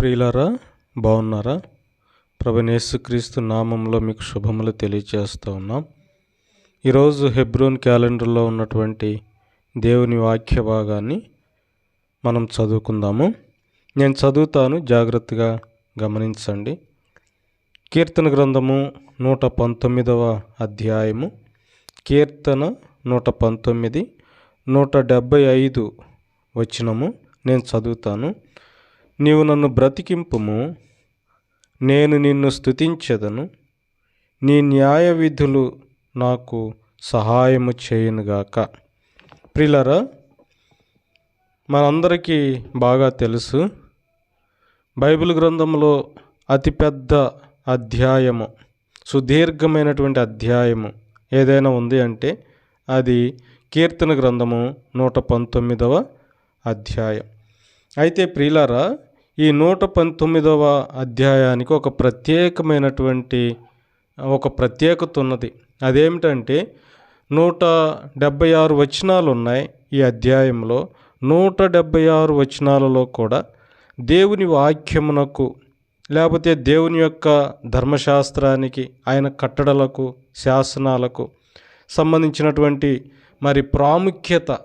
ప్రియులారా బాగున్నారా? ప్రభనేసుక్రీస్తు నామంలో మీకు శుభములు తెలియజేస్తూ ఉన్నాం. ఈరోజు హెబ్రోన్ క్యాలెండర్లో ఉన్నటువంటి దేవుని వాక్య భాగాన్ని మనం చదువుకుందాము. నేను చదువుతాను జాగ్రత్తగా గమనించండి. కీర్తన గ్రంథము నూట పంతొమ్మిదవ అధ్యాయము. కీర్తన నూట పంతొమ్మిది నూట డెబ్భై ఐదు వచ్చినము నేను చదువుతాను. నీవు నన్ను బ్రతికింపుము. నేను నిన్ను స్తుతించెదను. నీ న్యాయ విధులు నాకు సహాయము చేయనుగాక. ప్రిలరా మనందరికీ బాగా తెలుసు బైబిల్ గ్రంథంలో అతిపెద్ద అధ్యాయము సుదీర్ఘమైనటువంటి అధ్యాయము ఏదైనా ఉంది అంటే అది కీర్తన గ్రంథము నూట పంతొమ్మిదవ అధ్యాయం. అయితే ప్రియులారా ఈ నూట పంతొమ్మిదవ అధ్యాయానికి ఒక ప్రత్యేకమైనటువంటి ఒక ప్రత్యేకత ఉన్నది. అదేమిటంటే నూట డెబ్భై ఆరు వచనాలు ఉన్నాయి ఈ అధ్యాయంలో. నూట డెబ్భై ఆరు వచనాలలో కూడా దేవుని వాక్యమునకు లేకపోతే దేవుని యొక్క ధర్మశాస్త్రానికి ఆయన కట్టడలకు శాసనాలకు సంబంధించినటువంటి మరి ప్రాముఖ్యత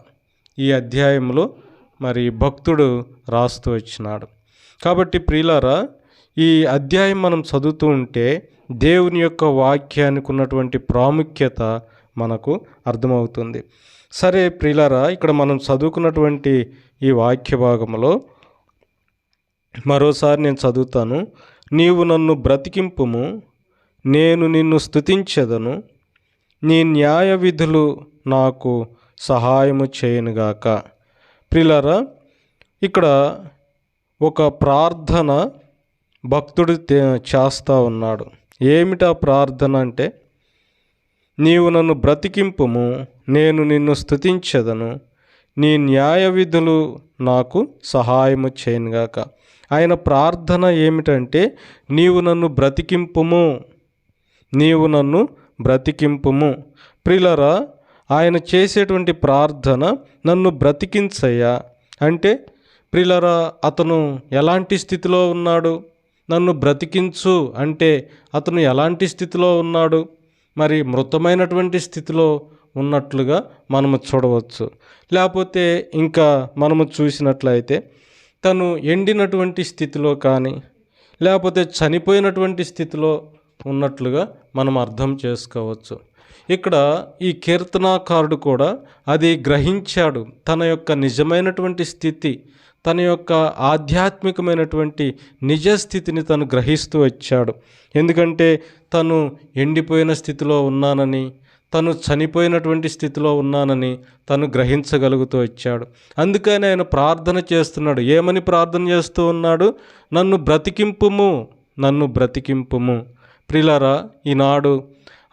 ఈ అధ్యాయంలో మరి భక్తుడు రాస్తూ వచ్చినాడు. కాబట్టి ప్రియులారా ఈ అధ్యాయం మనం చదువుతూ ఉంటే దేవుని యొక్క వాక్యానికి ఉన్నటువంటి ప్రాముఖ్యత మనకు అర్థమవుతుంది. సరే ప్రియులారా ఇక్కడ మనం చదువుకున్నటువంటి ఈ వాక్య భాగంలో మరోసారి నేను చదువుతాను. నీవు నన్ను బ్రతికింపుము నేను నిన్ను స్తుతించెదను నీ న్యాయ విధులు నాకు సహాయము చేయనుగాక. ప్రిలరా ఇక్కడ ఒక ప్రార్థన భక్తుడు చేస్తూ చేస్తా ఉన్నాడు. ఏమిటా ప్రార్థన అంటే? నీవు నన్ను బ్రతికింపుము నేను నిన్ను స్తుతించెదను నీ న్యాయ విధులు నాకు సహాయము చేయనుగాక. ఆయన ప్రార్థన ఏమిటంటే నీవు నన్ను బ్రతికింపుము నీవు నన్ను బ్రతికింపుము. ప్రిలరా ఆయన చేసేటువంటి ప్రార్థన నన్ను బ్రతికించయ్యా. అంటే ప్రిలరా అతను ఎలాంటి స్థితిలో ఉన్నాడు? నన్ను బ్రతికించు అంటే అతను ఎలాంటి స్థితిలో ఉన్నాడు? మరి మృతమైనటువంటి స్థితిలో ఉన్నట్లుగా మనము చూడవచ్చు. లేకపోతే ఇంకా మనము చూసినట్లయితే తను ఎండినటువంటి స్థితిలో కానీ లేకపోతే చనిపోయినటువంటి స్థితిలో ఉన్నట్లుగా మనం అర్థం చేసుకోవచ్చు. ఇక్కడ ఈ కీర్తనాకారుడు కూడా అది గ్రహించాడు. తన యొక్క నిజమైనటువంటి స్థితి తన యొక్క ఆధ్యాత్మికమైనటువంటి నిజ స్థితిని తను గ్రహిస్తూ వచ్చాడు. ఎందుకంటే తను ఎండిపోయిన స్థితిలో ఉన్నానని తను చనిపోయినటువంటి స్థితిలో ఉన్నానని తను గ్రహించగలుగుతూ వచ్చాడు. అందుకని ఆయన ప్రార్థన చేస్తున్నాడు. ఏమని ప్రార్థన చేస్తూ ఉన్నాడు? నన్ను బ్రతికింపుము నన్ను బ్రతికింపుము. ప్రిలరా ఈనాడు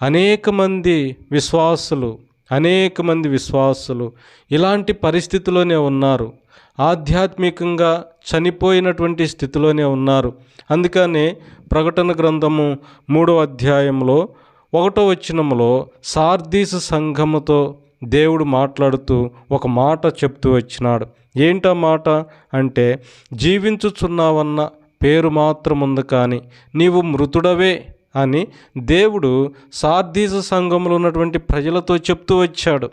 అనేక మంది విశ్వాసులు అనేక మంది విశ్వాసులు ఇలాంటి పరిస్థితిలోనే ఉన్నారు. ఆధ్యాత్మికంగా చనిపోయినటువంటి స్థితిలోనే ఉన్నారు. అందుకనే ప్రకటన గ్రంథము మూడో అధ్యాయంలో ఒకటో వచనంలో సార్దీసు సంఘముతో దేవుడు మాట్లాడుతూ ఒక మాట చెప్తూ వచ్చినాడు. ఏంటా మాట? అంటే జీవించుచున్నావన్న పేరు మాత్రం ఉంది కానీ నీవు మృతుడవే అని దేవుడు సార్దీస సంఘంలో ఉన్నటువంటి ప్రజలతో చెప్తూ వచ్చాడు.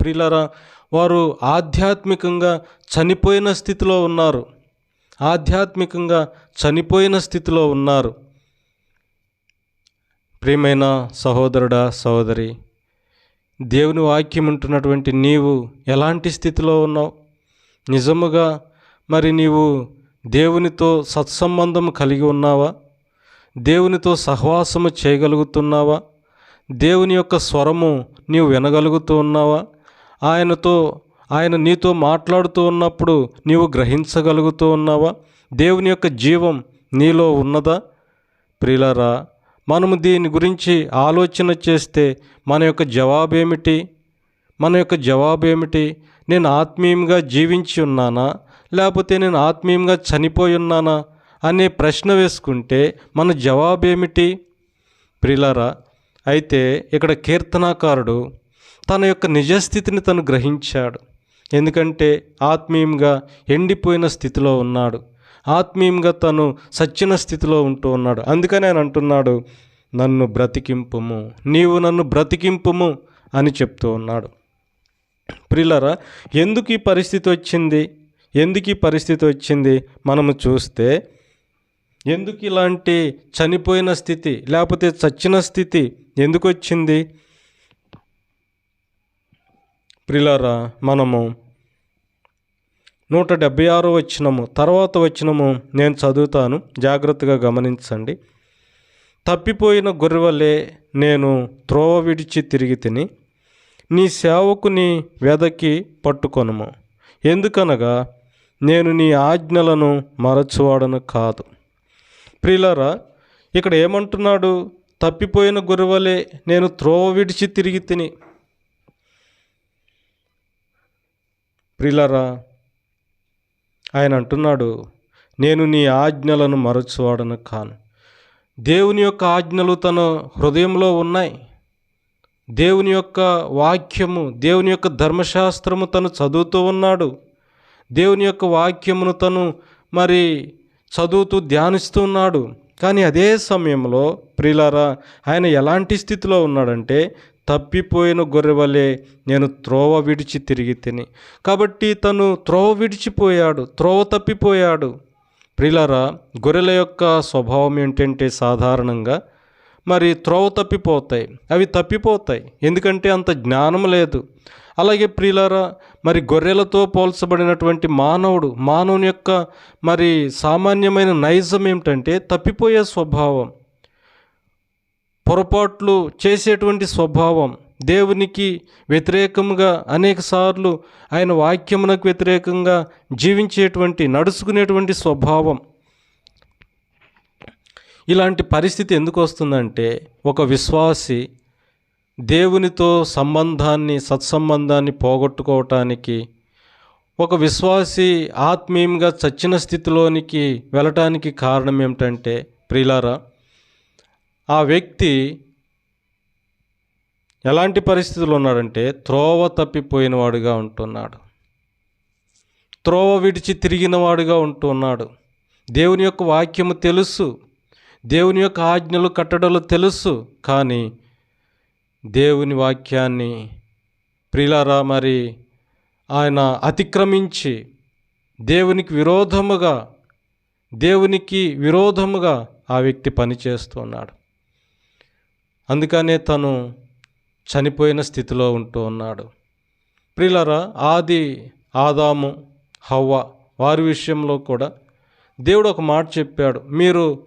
ప్రిలరా వారు ఆధ్యాత్మికంగా చనిపోయిన స్థితిలో ఉన్నారు. ఆధ్యాత్మికంగా చనిపోయిన స్థితిలో ఉన్నారు. ప్రియమైన సహోదరుడా సహోదరి దేవుని వాక్యం ఉంటున్నటువంటి నీవు ఎలాంటి స్థితిలో ఉన్నావు? నిజముగా మరి నీవు దేవునితో సత్సంబంధం కలిగి ఉన్నావా? దేవునితో సహవాసము చేయగలుగుతున్నావా? దేవుని యొక్క స్వరము నీవు వినగలుగుతూ ఉన్నావా? ఆయనతో ఆయన నీతో మాట్లాడుతూ ఉన్నప్పుడు నీవు గ్రహించగలుగుతూ ఉన్నావా? దేవుని యొక్క జీవం నీలో ఉన్నదా? ప్రియులరా మనము దీని గురించి ఆలోచన చేస్తే మన యొక్క జవాబేమిటి? మన యొక్క జవాబేమిటి? నేను ఆత్మీయంగా జీవించి ఉన్నానా? లేకపోతే నేను ఆత్మీయంగా చనిపోయి ఉన్నానా? అనే ప్రశ్న వేసుకుంటే మన జవాబేమిటి? ప్రిలరా అయితే ఇక్కడ కీర్తనాకారుడు తన యొక్క నిజస్థితిని తను గ్రహించాడు. ఎందుకంటే ఆత్మీయంగా ఎండిపోయిన స్థితిలో ఉన్నాడు. ఆత్మీయంగా తను సచ్చిన స్థితిలో ఉంటూ ఉన్నాడు. అందుకని ఆయన అంటున్నాడు నన్ను బ్రతికింపుము. నీవు నన్ను బ్రతికింపుము అని చెప్తూ ఉన్నాడు. ప్రిలరా ఎందుకు ఈ పరిస్థితి వచ్చింది? ఎందుకు ఈ పరిస్థితి వచ్చింది? మనము చూస్తే ఎందుకు ఇలాంటి చనిపోయిన స్థితి లేకపోతే చచ్చిన స్థితి ఎందుకు వచ్చింది? ప్రిలరా మనము నూట డెబ్బై ఆరో వచ్చినము తర్వాత వచ్చినము నేను చదువుతాను. జాగ్రత్తగా గమనించండి. తప్పిపోయిన గొర్రెవలే నేను త్రోవ విడిచి తిరిగి తిని నీ సేవకుని వెదకి పట్టుకొనము. ఎందుకనగా నేను నీ ఆజ్ఞలను మరచువాడను కాదు. ప్రియులారా ఇక్కడ ఏమంటున్నాడు? తప్పిపోయిన గొర్రెవలే నేను త్రోవ విడిచి తిరిగి తిని ప్రిలరా ఆయన అంటున్నాడు నేను నీ ఆజ్ఞలను మరచువాడను కాను. దేవుని యొక్క ఆజ్ఞలు తన హృదయంలో ఉన్నాయి. దేవుని యొక్క వాక్యము దేవుని యొక్క ధర్మశాస్త్రము తను చదువుతూ ఉన్నాడు. దేవుని యొక్క వాక్యమును తను మరి చదువుతూ ధ్యానిస్తూ ఉన్నాడు. కానీ అదే సమయంలో ప్రిలరా ఆయన ఎలాంటి స్థితిలో ఉన్నాడంటే తప్పిపోయిన గొర్రెవలే నేను త్రోవ విడిచి తిరిగి తిని. కాబట్టి తను త్రోవ విడిచిపోయాడు త్రోవ తప్పిపోయాడు. ప్రిలరా గొర్రెల యొక్క స్వభావం ఏంటంటే సాధారణంగా మరి త్రోవ తప్పిపోతాయి అవి తప్పిపోతాయి. ఎందుకంటే అంత జ్ఞానం లేదు. అలాగే ప్రియులారా మరి గొర్రెలతో పోల్చబడినటువంటి మానవుడు మానవుని యొక్క మరి సామాన్యమైన నైజం ఏమిటంటే తప్పిపోయే స్వభావం. పొరపాట్లు చేసేటువంటి స్వభావం దేవునికి వ్యతిరేకంగా అనేకసార్లు ఆయన వాక్యమునకు వ్యతిరేకంగా జీవించేటువంటి నడుచుకునేటువంటి స్వభావం. ఇలాంటి పరిస్థితి ఎందుకు వస్తుందంటే ఒక విశ్వాసి దేవునితో సంబంధాన్ని సత్సంబంధాన్ని పోగొట్టుకోవటానికి ఒక విశ్వాసి ఆత్మీయంగా చచ్చిన స్థితిలోనికి వెళ్ళటానికి కారణం ఏమిటంటే ప్రిలారా ఆ వ్యక్తి ఎలాంటి పరిస్థితులు ఉన్నాడంటే త్రోవ తప్పిపోయినవాడుగా ఉంటున్నాడు. త్రోవ విడిచి తిరిగినవాడుగా ఉంటున్నాడు. దేవుని యొక్క వాక్యము తెలుసు. దేవుని యొక్క ఆజ్ఞలు కట్టడలు తెలుసు. కానీ దేవుని వాక్యాన్ని ప్రిలారా మరి ఆయన అతిక్రమించి దేవునికి విరోధముగా దేవునికి విరోధముగా ఆ వ్యక్తి పనిచేస్తున్నాడు అందుకనే తను చనిపోయిన స్థితిలో ఉంటూ ఉన్నాడు. ప్రిలరా ఆది ఆదాము హవ్వ వారి విషయంలో కూడా దేవుడు ఒక మాట చెప్పాడు. మీరు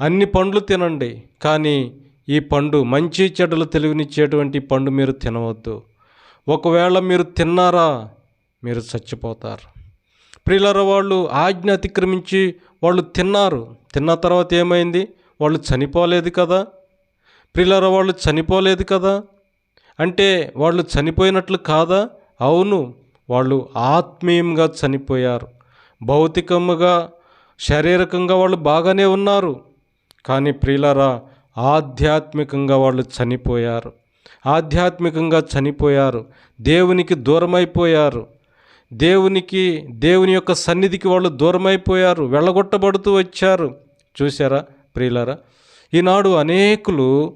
అన్ని పండ్లు తినండి కానీ ఈ పండు మంచి చెడ్డలు తెలివినిచ్చేటువంటి పండు మీరు తినవద్దు. ఒకవేళ మీరు తిన్నారా మీరు చచ్చిపోతారు. ప్రియులర వాళ్ళు ఆజ్ఞ అతిక్రమించి వాళ్ళు తిన్నారు. తిన్న తర్వాత ఏమైంది? వాళ్ళు చనిపోలేదు కదా. ప్రియులర వాళ్ళు చనిపోలేదు కదా? అంటే వాళ్ళు చనిపోయినట్లు కాదా? అవును వాళ్ళు ఆత్మీయంగా చనిపోయారు. భౌతికముగా శారీరకంగా వాళ్ళు బాగానే ఉన్నారు. కానీ ప్రియులరా ఆధ్యాత్మికంగా వాళ్ళు చనిపోయారు. ఆధ్యాత్మికంగా చనిపోయారు. దేవునికి దూరమైపోయారు. దేవునికి దేవుని యొక్క సన్నిధికి వాళ్ళు దూరమైపోయారు. వెళ్ళగొట్టబడుతూ వచ్చారు. చూసారా ప్రియులరా ఈనాడు అనేకులు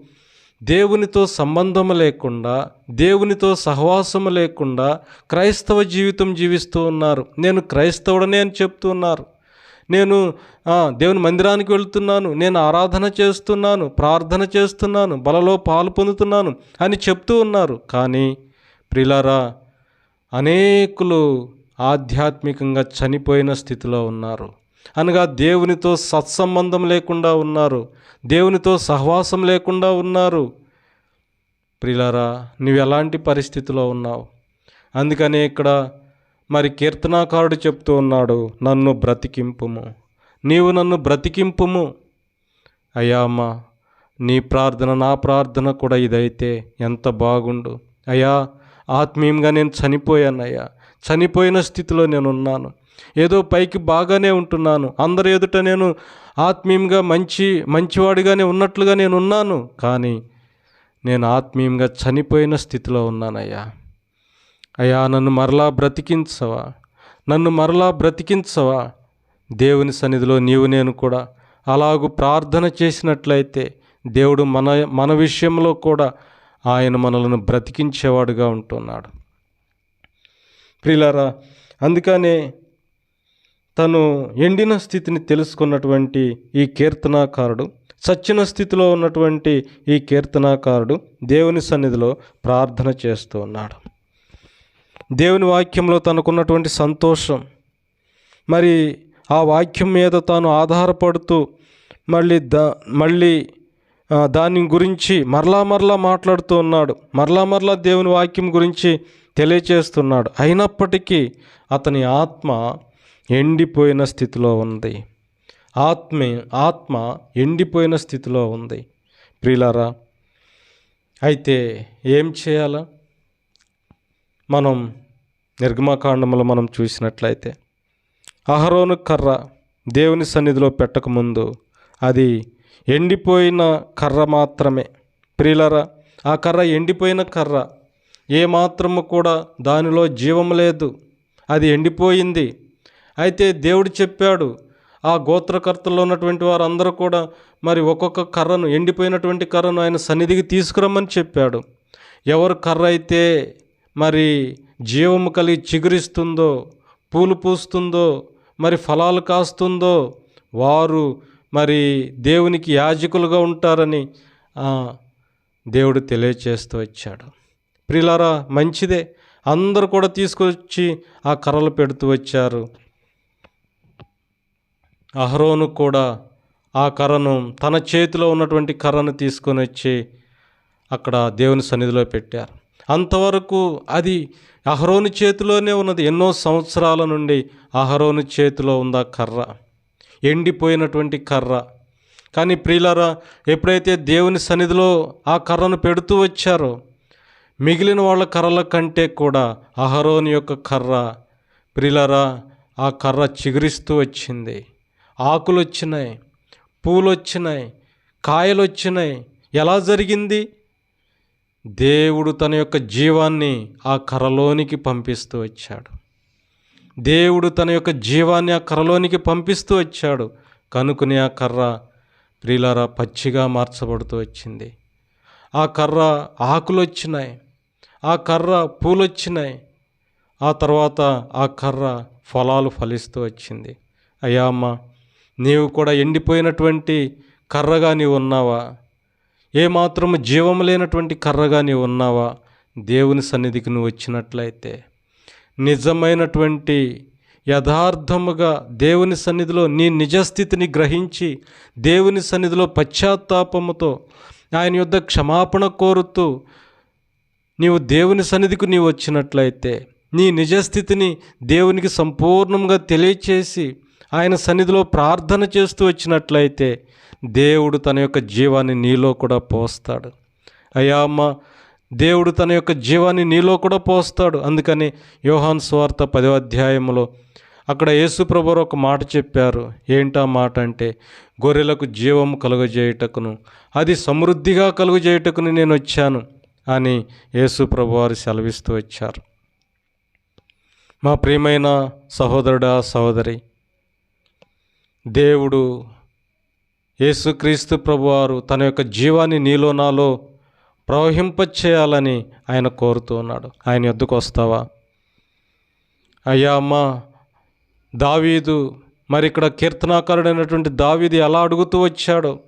దేవునితో సంబంధం లేకుండా దేవునితో సహవాసము లేకుండా క్రైస్తవ జీవితం జీవిస్తూ ఉన్నారు. నేను క్రైస్తవుడనే అని చెప్తూ ఉన్నారు. నేను దేవుని మందిరానికి వెళ్తున్నాను. నేను ఆరాధన చేస్తున్నాను ప్రార్థన చేస్తున్నాను బలలో పాలు పొందుతున్నాను అని చెప్తూ ఉన్నారు. కానీ ప్రిలారా అనేకులు ఆధ్యాత్మికంగా చనిపోయిన స్థితిలో ఉన్నారు. అనగా దేవునితో సత్సంబంధం లేకుండా ఉన్నారు. దేవునితో సహవాసం లేకుండా ఉన్నారు. ప్రిలారా నువ్వు ఎలాంటి పరిస్థితిలో ఉన్నావు? అందుకనే ఇక్కడ మరి కీర్తనాకారుడు చెప్తూ ఉన్నాడు నన్ను బ్రతికింపుము. నీవు నన్ను బ్రతికింపుము. అయ్యామ్మా నీ ప్రార్థన నా ప్రార్థన కూడా ఇదైతే ఎంత బాగుండు. అయ్యా ఆత్మీయంగా నేను చనిపోయాను అయ్యా చనిపోయిన స్థితిలో నేను ఉన్నాను ఏదో పైకి బాగానే ఉంటున్నాను. అందరి ఎదుట నేను ఆత్మీయంగా మంచి మంచివాడిగానే ఉన్నట్లుగా నేను ఉన్నాను కానీ నేను ఆత్మీయంగా చనిపోయిన స్థితిలో ఉన్నానయ్యా. అయ్యా నన్ను మరలా బ్రతికించవా? నన్ను మరలా బ్రతికించవా? దేవుని సన్నిధిలో నీవు నేను కూడా అలాగూ ప్రార్థన చేసినట్లయితే దేవుడు మన మన విషయంలో కూడా ఆయన మనలను బ్రతికించేవాడుగా ఉంటున్నాడు. ప్రిలారా అందుకనే తను ఎండిన స్థితిని తెలుసుకున్నటువంటి ఈ కీర్తనాకారుడు సచ్చిన స్థితిలో ఉన్నటువంటి ఈ కీర్తనాకారుడు దేవుని సన్నిధిలో ప్రార్థన చేస్తూ ఉన్నాడు. దేవుని వాక్యంలో తనకున్నటువంటి సంతోషం మరి ఆ వాక్యం మీద తాను ఆధారపడుతూ మళ్ళీ దా మళ్ళీ దాని గురించి మరలా మరలా మాట్లాడుతూ ఉన్నాడు. మరలా మరలా దేవుని వాక్యం గురించి తెలియచేస్తున్నాడు. అయినప్పటికీ అతని ఆత్మ ఎండిపోయిన స్థితిలో ఉంది. ఆత్మే ఆత్మ ఎండిపోయిన స్థితిలో ఉంది. ప్రిలారా అయితే ఏం చేయాలా? మనం నిర్గమకాండములో మనం చూసినట్లయితే అహరోను కర్ర దేవుని సన్నిధిలో పెట్టకముందు అది ఎండిపోయిన కర్ర మాత్రమే. ప్రియులరా ఆ కర్ర ఎండిపోయిన కర్ర ఏ మాత్రము కూడా దానిలో జీవం లేదు. అది ఎండిపోయింది. అయితే దేవుడు చెప్పాడు ఆ గోత్రకర్తల్లో ఉన్నటువంటి వారందరూ కూడా మరి ఒక్కొక్క కర్రను ఎండిపోయినటువంటి కర్రను ఆయన సన్నిధికి తీసుకురమ్మని చెప్పాడు. ఎవరు కర్ర అయితే మరి జీవము కలిగి చిగురిస్తుందో పూలు పూస్తుందో మరి ఫలాలు కాస్తుందో వారు మరి దేవునికి యాజకులుగా ఉంటారని దేవుడు తెలియచేస్తూ వచ్చాడు. ప్రిలారా మంచిదే. అందరూ కూడా తీసుకొచ్చి ఆ కర్రలు పెడుతూ వచ్చారు. అహరోను కూడా ఆ కర్రను తన చేతిలో ఉన్నటువంటి కర్రను తీసుకొని వచ్చి అక్కడ దేవుని సన్నిధిలో పెట్టారు. అంతవరకు అది అహరోను చేతిలోనే ఉన్నది. ఎన్నో సంవత్సరాల నుండి అహరోను చేతిలో ఉంది ఆ కర్ర. ఎండిపోయినటువంటి కర్ర. కానీ ప్రియులరా ఎప్పుడైతే దేవుని సన్నిధిలో ఆ కర్రను పెడుతూ వచ్చారో మిగిలిన వాళ్ళ కర్రల కంటే కూడా అహరోని యొక్క కర్ర ప్రిలరా ఆ కర్ర చిగురిస్తూ వచ్చింది. ఆకులు వచ్చినాయి పూలు వచ్చినాయి కాయలు వచ్చినాయి ఎలా జరిగింది? దేవుడు తన యొక్క జీవాన్ని ఆ కర్రలోనికి పంపిస్తూ వచ్చాడు. దేవుడు తన యొక్క జీవాన్ని ఆ కర్రలోనికి పంపిస్తూ వచ్చాడు. కనుకుని ఆ కర్ర ప్రిలారా పచ్చిగా మార్చబడుతూ వచ్చింది. ఆ కర్ర ఆకులు వచ్చినాయి ఆ కర్ర పూలు వచ్చినాయి ఆ తర్వాత ఆ కర్ర ఫలాలు ఫలిస్తూ వచ్చింది. అయ్యా అమ్మ నీవు కూడా ఎండిపోయినటువంటి కర్రగా నీవు ఉన్నావా? ఏమాత్రము జీవం లేనటువంటి కర్రగా నీవు ఉన్నావా? దేవుని సన్నిధికి నువ్వు వచ్చినట్లయితే నిజమైనటువంటి యథార్థముగా దేవుని సన్నిధిలో నీ నిజస్థితిని గ్రహించి దేవుని సన్నిధిలో పశ్చాత్తాపముతో ఆయన యొద్ద క్షమాపణ కోరుతూ నీవు దేవుని సన్నిధికి నీవు వచ్చినట్లయితే నీ నిజస్థితిని దేవునికి సంపూర్ణంగా తెలియచేసి ఆయన సన్నిధిలో ప్రార్థన చేస్తూ వచ్చినట్లయితే దేవుడు తన యొక్క జీవాన్ని నీలో కూడా పోస్తాడు. అయ్యా అమ్మ దేవుడు తన యొక్క జీవాన్ని నీలో కూడా పోస్తాడు. అందుకని యోహాన్ స్వార్త పదవ అధ్యాయంలో అక్కడ యేసుప్రభురు ఒక మాట చెప్పారు. ఏంటా మాట అంటే గొర్రెలకు జీవం కలుగజేయుటకును అది సమృద్ధిగా కలుగజేయుటకును నేను వచ్చాను అని యేసుప్రభు వారు సెలవిస్తూ వచ్చారు. మా ప్రియమైన సహోదరుడా సహోదరి దేవుడు యేసుక్రీస్తు ప్రభువారు తన యొక్క జీవాన్ని నీలో నాలో ప్రవహింపచేయాలని ఆయన కోరుతూ ఉన్నాడు. ఆయన ఎద్దుకు వస్తావా? అయ్యా అమ్మ దావీదు మరి ఇక్కడ కీర్తనాకారుడైనటువంటి దావీదు ఎలా అడుగుతూ వచ్చాడు?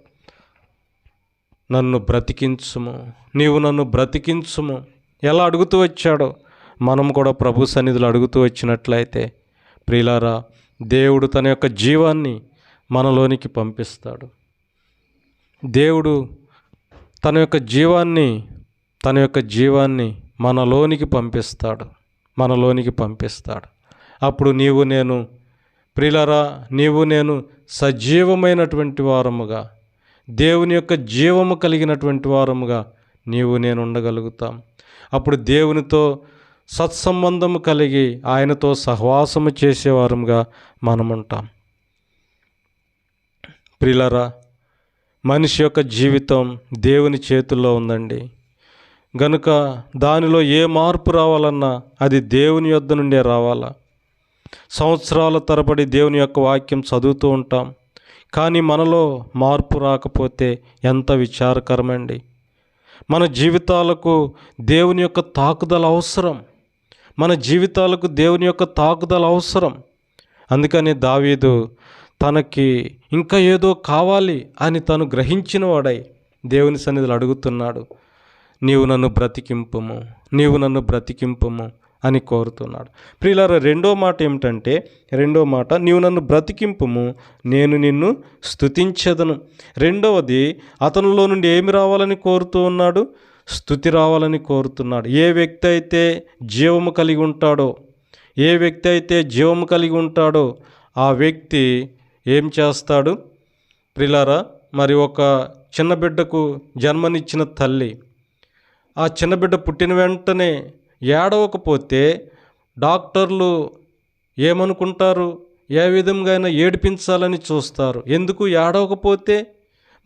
నన్ను బ్రతికించుము నీవు నన్ను బ్రతికించుము ఎలా అడుగుతూ వచ్చాడో? మనం కూడా ప్రభు సన్నిధులు అడుగుతూ వచ్చినట్లయితే ప్రియులారా దేవుడు తన యొక్క జీవాన్ని మనలోనికి పంపిస్తాడు. దేవుడు తన యొక్క జీవాన్ని తన యొక్క జీవాన్ని మనలోనికి పంపిస్తాడు మనలోనికి పంపిస్తాడు. అప్పుడు నీవు నేను ప్రిలరా నీవు నేను సజీవమైనటువంటి వారముగా దేవుని యొక్క జీవము కలిగినటువంటి వారముగా నీవు నేను ఉండగలుగుతాం. అప్పుడు దేవునితో సత్సంబంధము కలిగి ఆయనతో సహవాసము చేసేవారంగా మనం ఉంటాం ప్రిలరా మనిషి యొక్క జీవితం దేవుని చేతుల్లో ఉందండి. గనుక దానిలో ఏ మార్పు రావాలన్నా అది దేవుని యొద్ద నుండే రావాలా? సంవత్సరాల తరబడి దేవుని యొక్క వాక్యం చదువుతూ ఉంటాం. కానీ మనలో మార్పు రాకపోతే ఎంత విచారకరమండి. మన జీవితాలకు దేవుని యొక్క తాకుదల అవసరం. మన జీవితాలకు దేవుని యొక్క తాకుదల అవసరం. అందుకని దావీదు తనకి ఇంకా ఏదో కావాలి అని తను గ్రహించిన వాడై దేవుని సన్నిధిలో అడుగుతున్నాడు. నీవు నన్ను బ్రతికింపుము నీవు నన్ను బ్రతికింపుము అని కోరుతున్నాడు. ప్రియులార రెండో మాట ఏమిటంటే రెండో మాట నీవు నన్ను బ్రతికింపుము నేను నిన్ను స్థుతించదను రెండవది అతనిలో నుండి ఏమి రావాలని కోరుతూ ఉన్నాడు? స్థుతి రావాలని కోరుతున్నాడు. ఏ వ్యక్తి అయితే జీవము కలిగి ఉంటాడో ఏ వ్యక్తి అయితే జీవము కలిగి ఉంటాడో ఆ వ్యక్తి ఏం చేస్తాడు? ప్రిలారా మరి ఒక చిన్న బిడ్డకు జన్మనిచ్చిన తల్లి ఆ చిన్న బిడ్డ పుట్టిన వెంటనే ఏడవకపోతే డాక్టర్లు ఏమనుకుంటారు? ఏ విధంగా అయినా ఏడిపించాలని చూస్తారు. ఎందుకు ఏడవకపోతే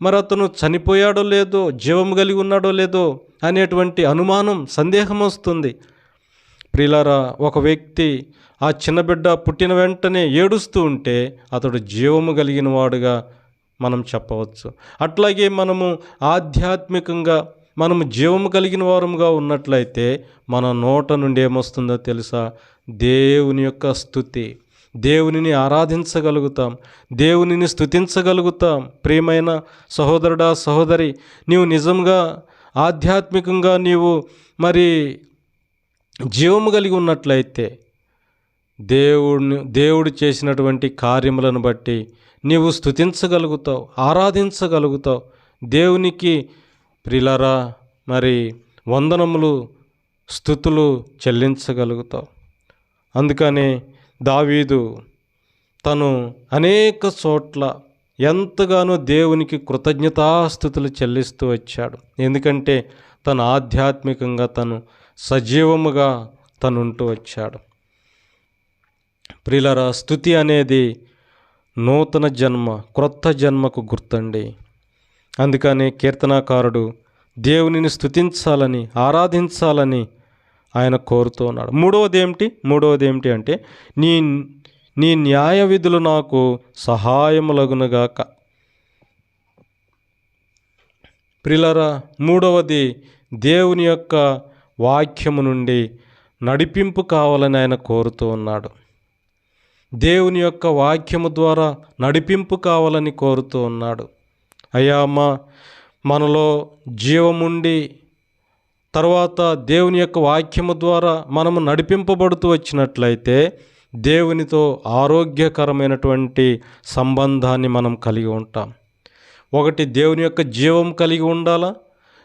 మరి అతను చనిపోయాడో లేదో జీవం కలిగి ఉన్నాడో లేదో అనేటువంటి అనుమానం సందేహం వస్తుంది. ప్రిలారా ఒక వ్యక్తి ఆ చిన్న బిడ్డ పుట్టిన వెంటనే ఏడుస్తూ ఉంటే అతడు జీవము కలిగిన వాడుగా మనం చెప్పవచ్చు. అట్లాగే మనము ఆధ్యాత్మికంగా మనము జీవము కలిగిన వారముగా ఉన్నట్లయితే మన నోట నుండి ఏమొస్తుందో తెలుసా? దేవుని యొక్క స్థుతి. దేవునిని ఆరాధించగలుగుతాం. దేవునిని స్థుతించగలుగుతాం ప్రియమైన సహోదరుడా సహోదరి నీవు నిజంగా ఆధ్యాత్మికంగా నీవు మరి జీవము కలిగి ఉన్నట్లయితే దేవుడిని దేవుడు చేసినటువంటి కార్యములను బట్టి నీవు స్థుతించగలుగుతావు ఆరాధించగలుగుతావు. దేవునికి ప్రిలరా మరి వందనములు స్థుతులు చెల్లించగలుగుతావు. అందుకని దావీదు తను అనేక చోట్ల ఎంతగానో దేవునికి కృతజ్ఞతాస్థుతులు చెల్లిస్తూ వచ్చాడు. ఎందుకంటే తను ఆధ్యాత్మికంగా తను సజీవముగా తను ఉంటూ వచ్చాడు. ప్రిలరా స్థుతి అనేది నూతన జన్మ క్రొత్త జన్మకు గుర్తండి. అందుకనే కీర్తనాకారుడు దేవునిని స్థుతించాలని ఆరాధించాలని ఆయన కోరుతూ ఉన్నాడు. మూడవది ఏమిటి? మూడవది ఏమిటి అంటే నీ నీ న్యాయ విధులు నాకు సహాయములగునుగాక ప్రిలరా మూడవది దేవుని యొక్క వాక్యము నుండి నడిపింపు కావాలని ఆయన కోరుతూ ఉన్నాడు. దేవుని యొక్క వాక్యము ద్వారా నడిపింపు కావాలని కోరుతూ ఉన్నాడు. అయ్యా అమ్మ మనలో జీవముండి తర్వాత దేవుని యొక్క వాక్యము ద్వారా మనము నడిపింపబడుతూ వచ్చినట్లయితే దేవునితో ఆరోగ్యకరమైనటువంటి సంబంధాన్ని మనం కలిగి ఉంటాం. ఒకటి దేవుని యొక్క జీవం కలిగి ఉండాలా?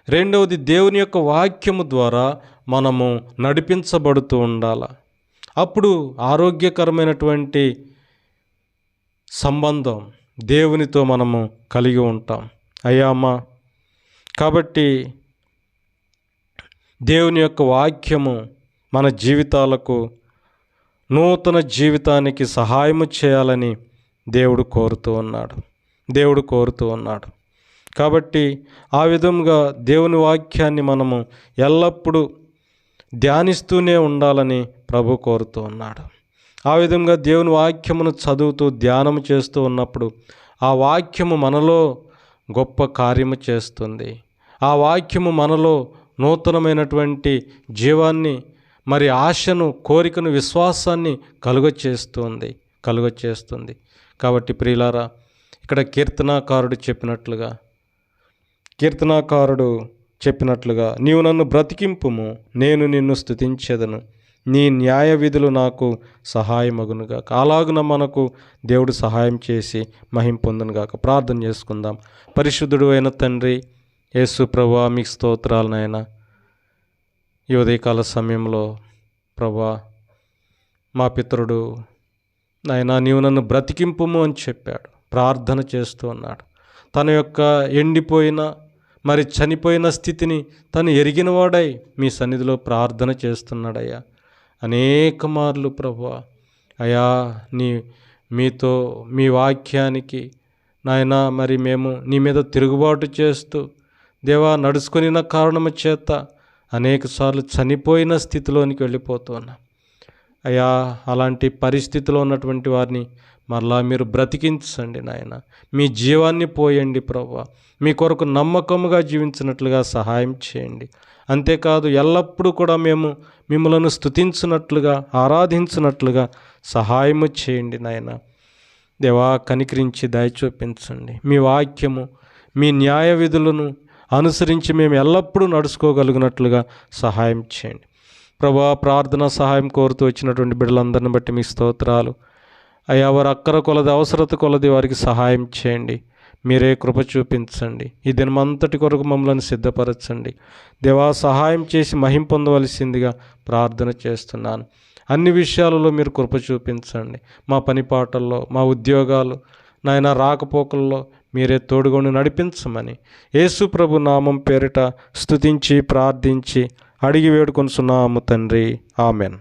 రెండవది దేవుని యొక్క వాక్యము ద్వారా మనము నడిపించబడుతూ ఉండాలా? అప్పుడు ఆరోగ్యకరమైనటువంటి సంబంధం దేవునితో మనము కలిగి ఉంటాం. అయ్యా కాబట్టి దేవుని యొక్క వాక్యము మన జీవితాలకు నూతన జీవితానికి సహాయము చేయాలని దేవుడు కోరుతూ ఉన్నాడు. దేవుడు కోరుతూ ఉన్నాడు. కాబట్టి ఆ విధంగా దేవుని వాక్యాన్ని మనము ఎల్లప్పుడూ ధ్యానిస్తూనే ఉండాలని ప్రభు కోరుతూ ఉన్నాడు. ఆ విధంగా దేవుని వాక్యమును చదువుతూ ధ్యానం చేస్తూ ఉన్నప్పుడు ఆ వాక్యము మనలో గొప్ప కార్యము చేస్తుంది. ఆ వాక్యము మనలో నూతనమైనటువంటి జీవాన్ని మరి ఆశను కోరికను విశ్వాసాన్ని కలుగచేస్తుంది కలుగచేస్తుంది. కాబట్టి ప్రియులారా ఇక్కడ కీర్తనాకారుడు చెప్పినట్లుగా కీర్తనాకారుడు చెప్పినట్లుగా నీవు నన్ను బ్రతికింపుము నేను నిన్ను స్థుతించేదను నీ న్యాయ విధులు నాకు సహాయమగునుగా అలాగున మనకు దేవుడు సహాయం చేసి మహిం పొందునుగాక. ప్రార్థన చేసుకుందాం. పరిశుద్ధుడు అయిన తండ్రి యేసు ప్రభా మీకు స్తోత్రాలు నాయన ఈ ఉదయకాల సమయంలో ప్రభా మా పితరుడు నాయన నీవు నన్ను బ్రతికింపుము అని చెప్పాడు ప్రార్థన చేస్తూ ఉన్నాడు. తన యొక్క ఎండిపోయిన మరి చనిపోయిన స్థితిని తను ఎరిగినవాడై మీ సన్నిధిలో ప్రార్థన చేస్తున్నాడయ్యా. అనేక మార్లు ప్రభు అయా నీ మీతో మీ వాక్యానికి నాయన మరి మేము నీ మీద తిరుగుబాటు చేస్తూ దేవా నడుచుకొనిన కారణము చేత అనేకసార్లు చనిపోయిన స్థితిలోనికి వెళ్ళిపోతున్నాం. అయ్యా అలాంటి పరిస్థితిలో ఉన్నటువంటి వారిని మరలా మీరు బ్రతికించండి నాయన. మీ జీవాన్ని పోయండి ప్రభా మీ కొరకు నమ్మకముగా జీవించినట్లుగా సహాయం చేయండి. అంతేకాదు ఎల్లప్పుడూ కూడా మేము మిమ్మలను స్తుతించినట్లుగా ఆరాధించినట్లుగా సహాయము చేయండి నాయన. దేవా కనికరించి దయ చూపించండి. మీ వాక్యము మీ న్యాయ విధులను అనుసరించి మేము ఎల్లప్పుడూ నడుచుకోగలిగినట్లుగా సహాయం చేయండి. ప్రభా ప్రార్థన సహాయం కోరుతూ వచ్చినటువంటి బిడ్డలందరిని బట్టి మీ స్తోత్రాలు. అయ్యా వారి అక్కర కొలది అవసరత కొలది వారికి సహాయం చేయండి. మీరే కృప చూపించండి. ఈ దినమంతటి కొరకు మమ్మల్ని సిద్ధపరచండి. దేవా సహాయం చేసి మహిం పొందవలసిందిగా ప్రార్థన చేస్తున్నాను. అన్ని విషయాలలో మీరు కృప చూపించండి. మా పని పాటల్లో మా ఉద్యోగాలు నాయన రాకపోకల్లో మీరే తోడుగొని నడిపించమని. యేసు ప్రభు నామం పేరిట స్తుతించి ప్రార్థించి అడిగి వేడుకొనుచున్నాము తండ్రి. ఆమెన్.